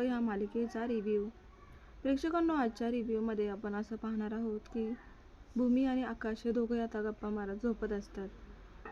ह्या मालिकेचा रिव्ह्यू प्रेक्षकांनो आजच्या रिव्ह्यूमध्ये आपण असं पाहणार आहोत की भूमी आणि आकाश हे दोघे आता गप्पा मारत झोपत असतात.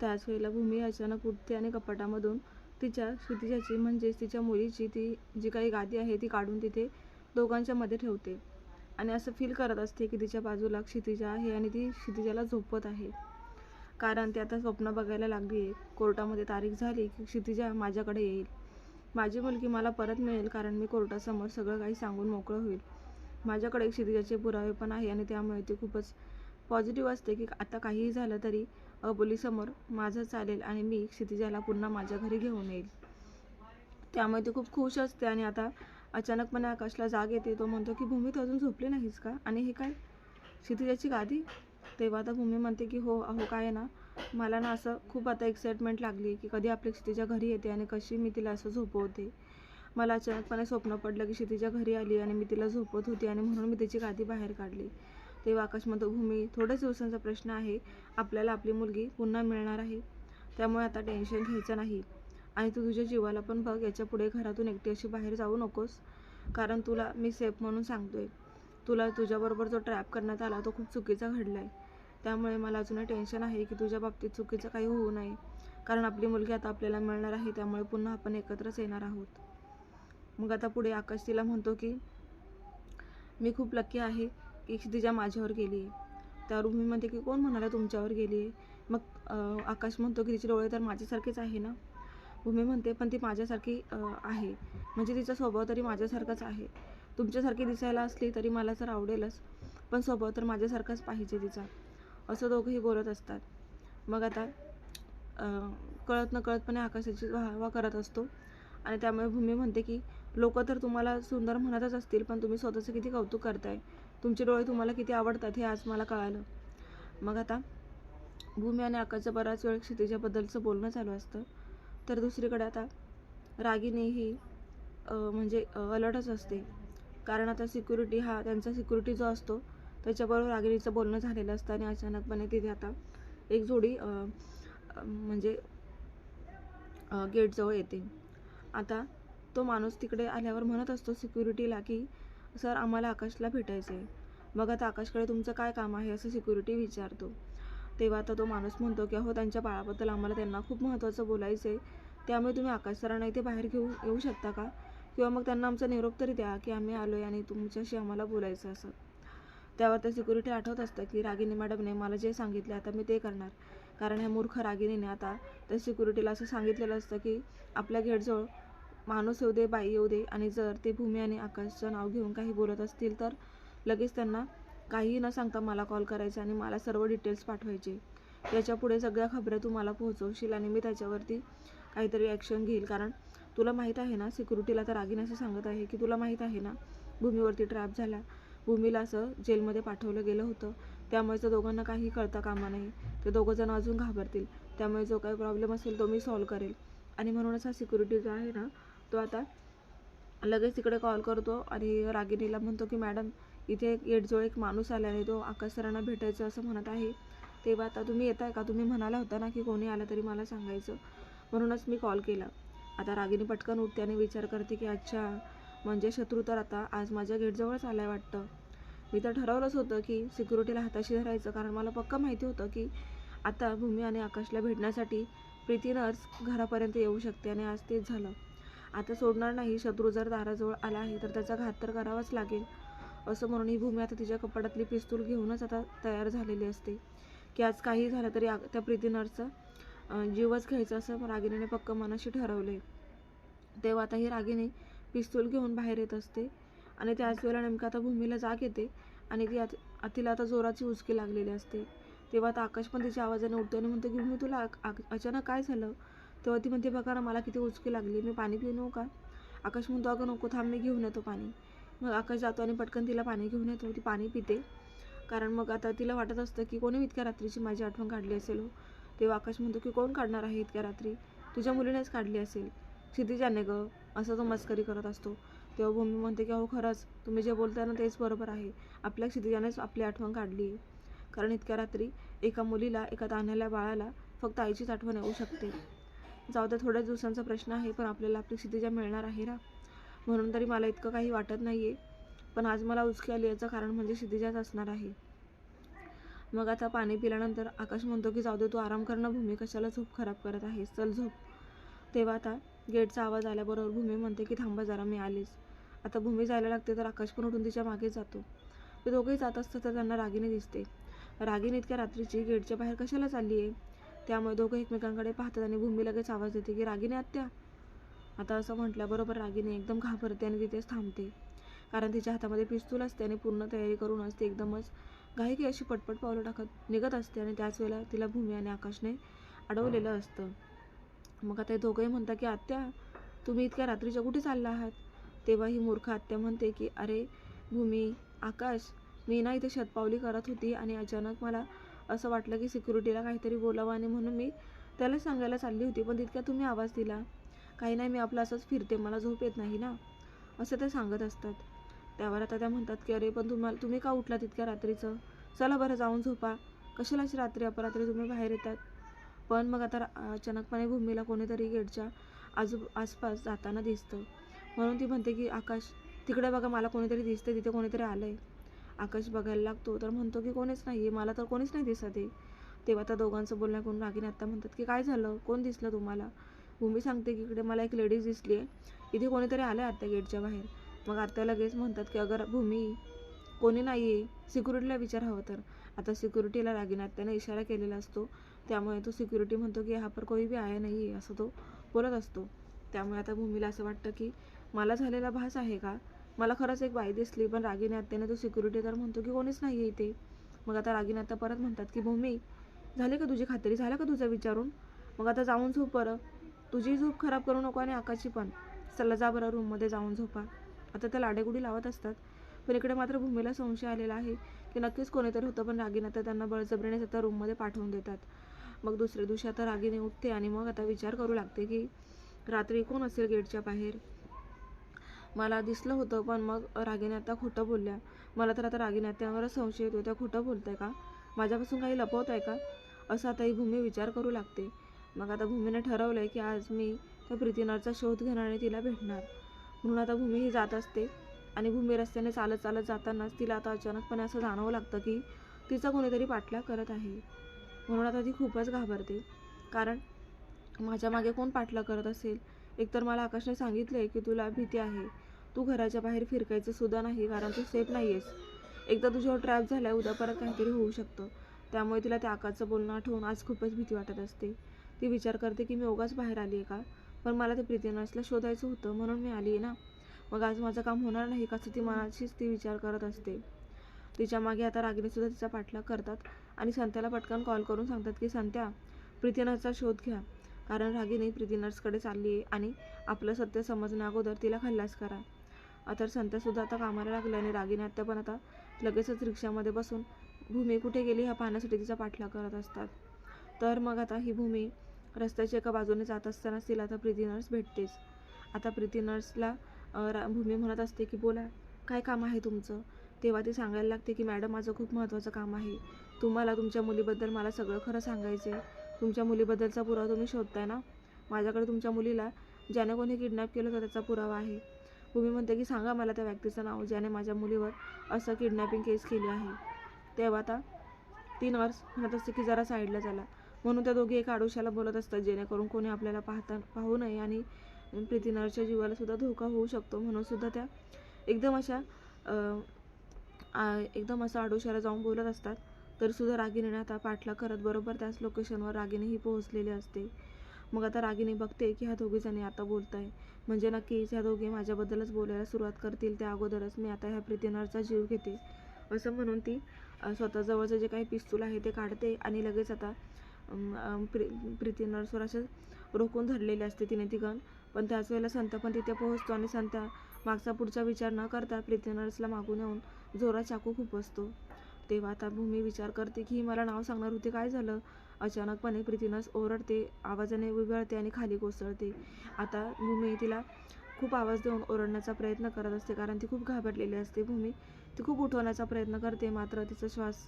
त्याच वेळेला भूमी अचानक उठते आणि कपाटामधून तिच्या क्षितिजाची म्हणजेच तिच्या मुलीची ती जी काही गादी आहे ती काढून तिथे दोघांच्या मध्ये ठेवते. आणि असं फील करत असते की तिच्या बाजूला क्षितिजा आहे आणि ती क्षितिजाला झोपत आहे. कारण ती आता स्वप्न बघायला लागली आहे कोर्टामध्ये तारीख झाली की क्षितिजा माझ्याकडे येईल. माझी मुलगी मला परत मिळेल कारण मी कोर्टासमोर सगळं काही सांगून मोकळं होईल. माझ्याकडे क्षितिजाचे पुरावे पण आहे आणि त्यामुळे ती खूपच पॉझिटिव्ह असते की आता काहीही झालं तरी अबोलीसमोर माझं चालेल आणि मी क्षितिजाला पुन्हा माझ्या घरी घेऊन येईल. त्यामुळे ती खूप खुश असते आणि आता अचानकपणे आकाशला जाग येते. तो म्हणतो की भूमी तू अजून झोपली नाहीस का? आणि हे काय? क्षितिजाची गादी? तेव्हा आता भूमी म्हणते की हो अहो काय आहे ना मला ना असं खूप आता एक्साइटमेंट लागली की कधी आपली क्षितिजा घरी येते आणि कशी मी तिला असं झोपवते. मला अचानकपणे स्वप्न पडलं की क्षितिजा घरी आली आणि मी तिला झोपत होती आणि म्हणून मी तिची गादी बाहेर काढली. तेव्हा आकाश थोड्याच दिवसांचा प्रश्न आहे आपल्याला आपली मुलगी पुन्हा मिळणार आहे. त्यामुळे आता टेन्शन घ्यायचं नाही. आणि तू तुझ्या जीवाला पण बघ याच्यापुढे घरातून एकटी अशी बाहेर जाऊ नकोस. कारण तुला मी सेफ म्हणून सांगतोय. तुला तुझ्याबरोबर जो ट्रॅप करण्यात आला तो खूप चुकीचा घडला आहे त्यामुळे मला अजूनही टेन्शन आहे की तुझ्या बाबतीत चुकीचं काही होऊ नये. कारण आपली मुलगी आता आपल्याला मिळणार आहे त्यामुळे पुन्हा आपण एकत्रच येणार आहोत. मग आता पुढे आकाश तिला म्हणतो की मी खूप लक्की आहे की क्षितिजा माझ्यावर गेली आहे त्यावर मी म्हणते की कोण म्हणाला तुमच्यावर गेली आहे मग आकाश म्हणतो की तिचे डोळे तर माझ्यासारखेच आहे ना? भूमी म्हणते पण ती माझ्यासारखी आहे. म्हणजे तिचा स्वभाव तरी माझ्यासारखाच आहे. तुमच्यासारखी दिसायला असली तरी मला तर आवडेलच पण स्वभाव तर माझ्यासारखाच पाहिजे तिचा. असं दोघंही बोलत असतात. मग आता कळत न कळतपणे आकाशाची वाहवा करत असतो. आणि त्यामुळे भूमी म्हणते की लोक तर तुम्हाला सुंदर म्हणतच असतील पण तुम्ही स्वतःचं किती कौतुक करताय? तुमचे डोळे तुम्हाला किती आवडतात हे आज मला कळालं. मग आता भूमी आणि आकाशचं बराच वेळ क्षितिजाबद्दलचं बोलणं चालू असतं. तर दुसरीकडे आता रागिनी ही म्हणजे अलर्टच असते. कारण आता सिक्युरिटी हा त्यांचा सिक्युरिटी जो असतो त्याच्याबरोबर रागिणीचं बोलणं झालेलं असतं आणि अचानकपणे तिथे आता एक जोडी म्हणजे गेटजवळ येते. आता तो माणूस तिकडे आल्यावर म्हणत असतो सिक्युरिटीला की सर आम्हाला आकाशला भेटायचं आहे मग आता आकाशकडे तुमचं काय काम आहे असं सिक्युरिटी विचारतो. तेव्हा आता तो माणूस म्हणतो की अहो त्यांच्या बाळाबद्दल आम्हाला त्यांना खूप महत्त्वाचं बोलायचं आहे त्यामुळे तुम्ही आकाश सरांना इथे बाहेर घेऊ येऊ शकता का? किंवा मग त्यांना आमचा निरोप तरी द्या की आम्ही आलो आहे आणि तुमच्याशी आम्हाला बोलायचं असं. त्यावर त्या सिक्युरिटी आठवत असतं की रागिनी मॅडमने मला जे सांगितले आता मी ते करणार. कारण ह्या मूर्ख रागिनीने आता त्या सिक्युरिटीला असं सांगितलेलं असतं की आपल्या गेटजवळ माणूस येऊ दे बाई येऊ दे आणि जर ते भूमी आणि आकाशचं नाव घेऊन काही बोलत असतील तर लगेच त्यांना काहीही न सांगता मला कॉल करायचा आणि मला सर्व डिटेल्स पाठवायचे. त्याच्यापुढे सगळ्या खबऱ्या तू मला पोहोचवशील आणि मी त्याच्यावरती काहीतरी ॲक्शन घेईल. कारण तुला माहीत आहे ना सिक्युरिटीला तर रागिनी असं सांगत आहे की तुला माहीत आहे ना भूमीवरती ट्रॅप झाला. भूमीला असं जेलमध्ये पाठवलं गेलं होतं. त्यामुळे त्या दोघांना काही कळता कामा नाही. ते दोघं जण अजून घाबरतील. त्यामुळे जो काही प्रॉब्लेम असेल तो मी सॉल्व करेल. आणि म्हणूनच हा सिक्युरिटी जो आहे ना तो आता लगेच तिकडे कॉल करतो आणि रागिनीला म्हणतो की मॅडम इथे एक एक माणूस आला आणि तो आकाश सरांना भेटायचं असं म्हणत आहे. तेव्हा आता तुम्ही येताय का? तुम्ही म्हणाला होता ना की कोणी आलं तरी मला सांगायचं. म्हणूनच मी कॉल केला. आता रागिनी पटकन उठते आणि विचार करते की अच्छा म्हणजे शत्रू तर आता आज माझ्या गेटजवळच आलाय वाटतं. मी तर ठरवलंच होतं की सिक्युरिटीला हाताशी धरायचं कारण मला पक्का माहिती होतं की आता भूमी आणि आकाशला भेटण्यासाठी प्रीती नर्स घरापर्यंत येऊ शकते आणि आज तेच झालं. आता सोडणार नाही शत्रू जर दाराजवळ आला आहे तर त्याचा घात तर करावाच लागेल. असं म्हणून ही भूमी आता तिच्या कपाटातली पिस्तूल घेऊनच आता तयार झालेली असते. की आज काही झालं तरी आ- त्या प्रीती नर्सचा जीवच घ्यायचा असं रागिनीने पक्क मनाशी ठरवले तेव्हा आता ही रागिनी पिस्तूल घेऊन बाहेर येत असते. आणि त्याच वेळेला नेमकं आता भूमीला जाग येते आणि ती आत- तिला आता जोराची उचकी लागलेली असते. तेव्हा आता आकाश पण तिच्या आवाजाने उठतो आणि म्हणतो की मी तुला अचानक काय झालं? तेव्हा ती म्हणते बघा ना मला किती उचकी लागली. मी पाणी पिऊ नऊ का? आकाश म्हणतो अगं नको थांब मी घेऊन येतो पाणी. मग आकाश जातो आणि पटकन तिला पाणी घेऊन येतो. ती पाणी पिते. कारण मग आता तिला वाटत असतं की कोणी इतक्या रात्रीची माझी आठवण काढली असेल? हो तेव्हा आकाश म्हणतो की कोण काढणार आहे इतक्या रात्री? तुझ्या मुलीनेच काढली असेल. क्षितिजाने ग असं तो मस्करी करत असतो. तेव्हा भूमी म्हणते की अहो खरंच तुम्ही जे बोलताय ना तेच बरोबर आहे. आपल्या क्षितिजानेच आपली आठवण काढली आहे. कारण इतक्या रात्री एका मुलीला एका तान्ह्याला बाळाला फक्त आईचीच आठवण येऊ शकते. जाऊ द्या थोड्याच दिवसांचा प्रश्न आहे पण आपल्याला आपली क्षितिजा मिळणार आहे ना? म्हणून तरी मला इतकं काही वाटत नाही आहे पण आज मला उचकी आली याचं कारण म्हणजे क्षितिजाच असणार आहे. मग आता पाणी पिल्यानंतर आकाश म्हणतो की जाऊ दे तू आराम करणं भूमी कशाला झोप खराब करत आहेस चल झोप. तेव्हा आता गेटचा आवाज आल्याबरोबर भूमी म्हणते की थांबा जरा मी आलीच. आता भूमी जायला लागते तर आकाश पण उठून तिच्यामागे जातो. ते दोघेही जात असतात तर त्यांना रागिनी दिसते. रागिनी इतक्या रात्रीची गेटच्या बाहेर कशाला चालली आहे त्यामुळे दोघं एकमेकांकडे पाहतात आणि भूमी लगेच आवाज देते की रागिनी आत्या. आता असं म्हटल्याबरोबर रागिनी एकदम घाबरते आणि तिथेच थांबते. कारण तिच्या हातामध्ये पिस्तूल असते आणि पूर्ण तयारी करूनच ती एकदमच घाईकी अशी पटपट पावलं टाकत निघत असते आणि त्याच वेळेला तिला भूमी आणि आकाशने अडवलेलं असतं. मग आता दोघंही म्हणतात की आत्या तुम्ही इतक्या रात्रीच्या कुठे चालला आहात? तेव्हा ही मूर्ख आत्या म्हणते की अरे भूमी आकाश मी ना इथे शतपावली करत होती आणि अचानक मला असं वाटलं की सिक्युरिटीला काहीतरी बोलावं आणि म्हणून मी त्याला सांगायला चालली होती पण तितक्या तुम्ही आवाज दिला. काही नाही मी आपलं असंच फिरते मला झोप येत नाही ना? असं ते सांगत असतात. त्यावर आता त्या म्हणतात की अरे पण तुम्हाला तुम्ही का उठला तितक्या रात्रीचं? चला बरं जाऊन झोपा. कशाला अशी रात्री अपरात्री तुम्ही बाहेर येतात. पण मग आता अचानकपणे भूमीला कोणीतरी गेटच्या आजू आसपास जाताना दिसतं. म्हणून ती म्हणते की आकाश तिकडे बघा मला कोणीतरी दिसते तिथे कोणीतरी आलं आहे आकाश बघायला लागतो तर म्हणतो की कोणीच नाही आहे मला तर कोणीच नाही दिसत आहे. तेव्हा त्या दोघांचं बोलणं ऐकून रागीने आत्ता म्हणतात की काय झालं? कोण दिसलं तुम्हाला? भूमी सांगते की इकडे मला एक लेडीज दिसली आहे इथे कोणीतरी आलं आहे आत्ता गेटच्या बाहेर. मग आत्या लगेच म्हणतात की अगर भूमी कोणी नाही आहे सिक्युरिटीला विचार हवं तर. आता सिक्युरिटीला रागीने आत्याने इशारा केलेला असतो. त्यामुळे तो सिक्युरिटी म्हणतो की हा पर कोई बी आया नाही आहे असं तो बोलत असतो. त्यामुळे आता भूमीला असं वाटतं की मला झालेला भास आहे का? मला खरंच एक बाई दिसली पण रागीने आत्याने तो सिक्युरिटी तर म्हणतो की कोणीच नाही आहे इथे. मग आता रागीने आता परत म्हणतात की भूमी झाली का तुझी खात्री? झाला का तुझं विचारून? मग आता जाऊन झोप बरं. तुझी झोप खराब करू नको आणि आकाशी पण. चला जा बरं रूममध्ये जाऊन झोपा. आता त्या लाडेगुडी लावत असतात. पण इकडे मात्र भूमीला संशय आलेला आहे की नक्कीच कोणीतरी होतं पण रागीने आता त्यांना बळजबरीने आता रूममध्ये पाठवून देतात. मग दुसऱ्या दिवशी आता रागीने उठते आणि मग आता विचार करू लागते की रात्री कोण असेल गेटच्या बाहेर? मला दिसलं होतं पण मग रागीने आता खोटं बोलल्या. मला तर आता रागीने आत्यावरच संशय येतो त्या खोटं बोलताय का? माझ्यापासून काही लपवत आहे का? असं आता ही भूमी विचार करू लागते. मग आता भूमीने ठरवलं आहे की आज मी त्या प्रीतीनरचा शोध घेणार आणि तिला भेटणार. म्हणून आता भूमी ही जात असते. आणि भूमी रस्त्याने चालत चालत जातानाच तिला आता अचानकपणे असं जाणवं लागतं की तिचा कोणीतरी पाठलाग करत आहे. म्हणून आता ती खूपच घाबरते. कारण माझ्या मागे कोण पाठलाग करत असेल? एकतर मला आकाशने सांगितले आहे की तुला भीती आहे. तू घराच्या बाहेर फिरकायचं सुद्धा नाही कारण तू सेफ नाही आहेस एकदा तुझ्यावर ट्रॅप झाला उद्या परत काहीतरी होऊ शकतं. त्यामुळे तिला त्या आकाशचं बोलणं आठवून आज खूपच भीती वाटत असते. ती विचार करते की मी उगाच बाहेर आली आहे का? पण मला ते प्रीतीनर्सला शोधायचं होतं म्हणून मी आली आहे ना? मग आज माझं काम होणार नाही का ती मनाशीच ती विचार करत असते. तिच्यामागे आता रागिणीसुद्धा तिचा पाठलाग करतात. आणि संत्याला पटकन कॉल करून सांगतात की संत्या प्रीतीनर्सचा शोध घ्या. कारण रागिनी प्रीतीनर्सकडे चालली आहे आणि आपलं सत्य समजण्या अगोदर तिला खल्लास करा. आता तर संत्यासुद्धा आता कामाला लागल्या आणि रागिनी आत्या पण आता लगेचच रिक्षामध्ये बसून भूमी कुठे गेली ह्या पाहण्यासाठी तिचा पाठलाग करत असतात. तर मग आता ही भूमी रस्त्याच्या एका बाजूने जात असतानाच तिला आता प्रीती नर्स भेटतेच. आता प्रीती नर्सला रा- भूमी म्हणत असते की बोला काय काम आहे तुमचं? तेव्हा ती सांगायला लागते की मॅडम माझं खूप महत्त्वाचं काम आहे. तुम्हाला तुमच्या मुलीबद्दल मला सगळं खरं सांगायचं आहे. तुमच्या मुलीबद्दलचा पुरावा तुम्ही शोधताय ना? माझ्याकडे तुमच्या मुलीला ज्याने कोणी किडनॅप केलं होतं त्याचा पुरावा आहे. भूमी म्हणते की सांगा मला त्या व्यक्तीचं नाव ज्याने माझ्या मुलीवर असं किडनॅपिंग केस केली आहे. तेव्हा आता ती नर्स म्हणत असते की जरा साईडला झाला म्हणून त्या दोघी एका आडोशाला बोलत असतात जेणेकरून कोणी आपल्याला पाहता पाहू नये आणि प्रीती नर्सच्या जीवाला सुद्धा धोका होऊ शकतो. म्हणून सुद्धा त्या एकदम अशा एकदम असं आडोशाला जाऊन बोलत असतात. तरीसुद्धा सुद्धा आता पाठला करत बरोबर त्याच लोकेशनवर रागिणीही पोहोचलेली असते. मग आता रागिणी बघते की ह्या दोघीजणी आता बोलत आहे म्हणजे नक्कीच ह्या दोघी माझ्याबद्दलच बोलायला सुरुवात करतील त्या अगोदरच मी आता ह्या प्रीतीनरचा जीव घेते. असं म्हणून ती स्वतःजवळचं जे काही पिस्तूल आहे ते काढते आणि लगेच आता प्रि प्री प्रीती नर्सवर असं रोखून धरलेली असते तिने ती गण. पण त्याच वेळेला संत पण तिथे पोहोचतो आणि संत मागचा पुढचा विचार न करता प्रीती नर्सला मागून येऊन जोरात चाकू खूप असतो तेव्हा आता भूमी विचार करते की ही मला नाव सांगणार होते. काय झालं? अचानकपणे प्रीती नर्स ओरडते आवाजाने विवळते आणि खाली कोसळते. आता भूमी तिला खूप आवाज देऊन ओरडण्याचा प्रयत्न करत असते कारण ती खूप घाबरलेली असते. भूमी ती खूप उठवण्याचा प्रयत्न करते मात्र तिचा श्वास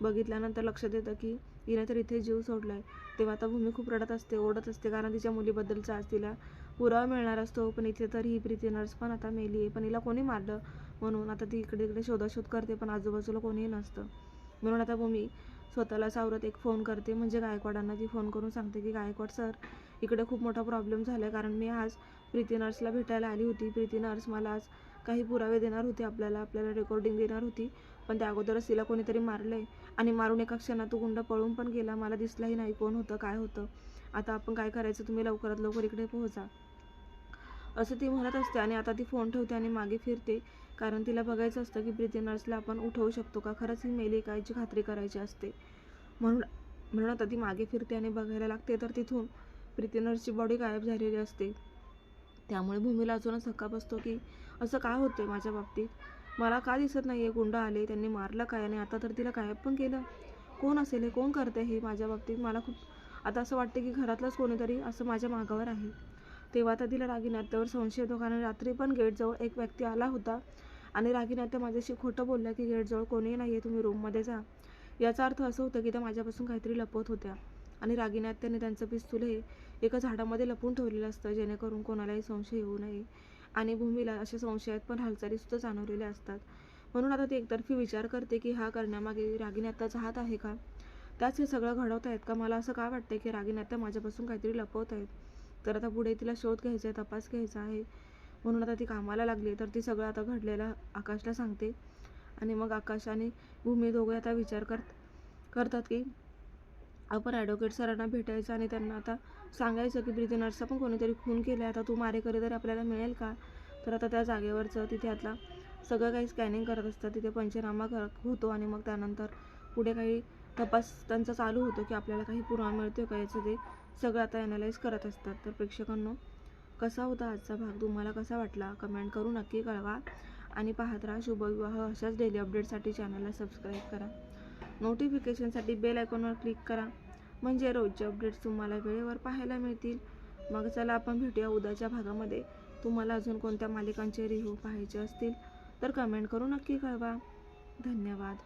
बघितल्यानंतर लक्षात येतं की हिने तर इथे जीव सोडला आहे तेव्हा आता भूमी खूप रडत असते ओढत असते कारण तिच्या मुलीबद्दलचा आज तिला पुरावा मिळणार असतो. पण इथे तर ही प्रीती नर्स पण आता मेली आहे पण हिला कोणी मारलं? म्हणून आता ती इकडे इकडे शोधाशोध करते पण आजूबाजूला कोणीही नसतं. म्हणून आता मी स्वतःला सावरत एक फोन करते. म्हणजे गायकवाडांना ती फोन करून सांगते की गायकवाड सर इकडे खूप मोठा प्रॉब्लेम झाला आहे कारण मी आज प्रीती नर्सला भेटायला आली होती. प्रीती नर्स मला आज काही पुरावे देणार होते आपल्याला. आपल्याला रेकॉर्डिंग देणार होती. पण त्या अगोदरच तिला कोणीतरी मारलं आहे आणि मारून एका क्षणात तो गुंड पळून पण गेला. मला दिसलाही नाही कोण होतं काय होतं. आता आपण काय करायचं? तुम्ही लवकरात लवकर इकडे पोहोचा. असं ती म्हणत असते आणि आता ती फोन ठेवते आणि मागे फिरते. कारण तिला बघायचं असतं की प्रीती नर्सला आपण उठवू शकतो का? खरंच ही मेली काय याची खात्री करायची असते. म्हणून म्हणून आता ती मागे फिरते आणि बघायला लागते. तर तिथून प्रीती नर्सची बॉडी गायब झालेली असते. त्यामुळे भूमीला अजूनच धक्का बसतो की असं का होतं माझ्या बाबतीत? मला का दिसत नाही आहे गुंड आले त्यांनी मारलं काय? आणि आता तर तिला गायब पण केलं. कोण असेल हे? कोण करते हे? माझ्या बाबतीत मला खूप आता असं वाटतं की घरातलंच कोणीतरी असं माझ्या मागावर आहे. तेव्हा तर तिला रागीनाथ्यावर संशय येतो कारण रात्री पण गेटजवळ एक व्यक्ती आला होता. आणि रागीनाथ्य माझ्याशी खोटं बोलल्या की गेटजवळ कोणीही नाही आहे तुम्ही रूममध्ये जा. याचा अर्थ असं होतं की त्या माझ्यापासून काहीतरी लपवत होत्या. आणि रागीनाथ्याने त्यांचं पिस्तूल हे एका झाडामध्ये लपून ठेवलेलं असतं जेणेकरून कोणालाही संशय येऊ नये. आणि भूमीला अशा संशयात पण हालचालीसुद्धा जाणवलेल्या असतात. म्हणून आता ती एकतर्फी विचार करते की हा करण्यामागे रागीनाथ्याचा हात आहे का? त्याच हे सगळं घडवत आहेत का? मला असं का वाटतं की रागीनाथ्या माझ्यापासून काहीतरी लपवत आहेत तर आता पुढे तिला शोध घ्यायचा आहे तपास घ्यायचा आहे. म्हणून आता ती कामाला लागली तर ती सगळं आता घडलेलं आकाशला सांगते. आणि मग आकाश आणि भूमी दोघे आता विचार करत करतात की आपण ॲडव्होकेट सरांना भेटायचं आणि त्यांना आता सांगायचं की प्रीती नर्सचा पण कोणीतरी खून केला आता तू मारेकरी तरी आपल्याला मिळेल का? तर आता त्या जागेवरचं तिथे आता सगळं काही स्कॅनिंग करत असतात. तिथे पंचनामा कर होतो आणि मग त्यानंतर पुढे काही तपास त्यांचा चालू होतो की आपल्याला काही पुरावा मिळतो का याचं ते. सगळं आता ॲनालाइज करत असतात. तर प्रेक्षकांनो कसा होता आजचा भाग? तुम्हाला कसा वाटला? कमेंट करून नक्की कळवा. आणि पाहत राहा शुभविवाह अशाच डेली अपडेटसाठी चॅनलला सबस्क्राईब करा. नोटिफिकेशनसाठी बेल आयकॉनवर क्लिक करा. म्हणजे रोजचे अपडेट्स तुम्हाला वेळेवर पाहायला मिळतील. मग चला आपण भेटूया उद्याच्या भागामध्ये. तुम्हाला अजून कोणत्या मालिकांचे रिव्ह्यू पाहायचे असतील? तर कमेंट करून नक्की कळवा. धन्यवाद.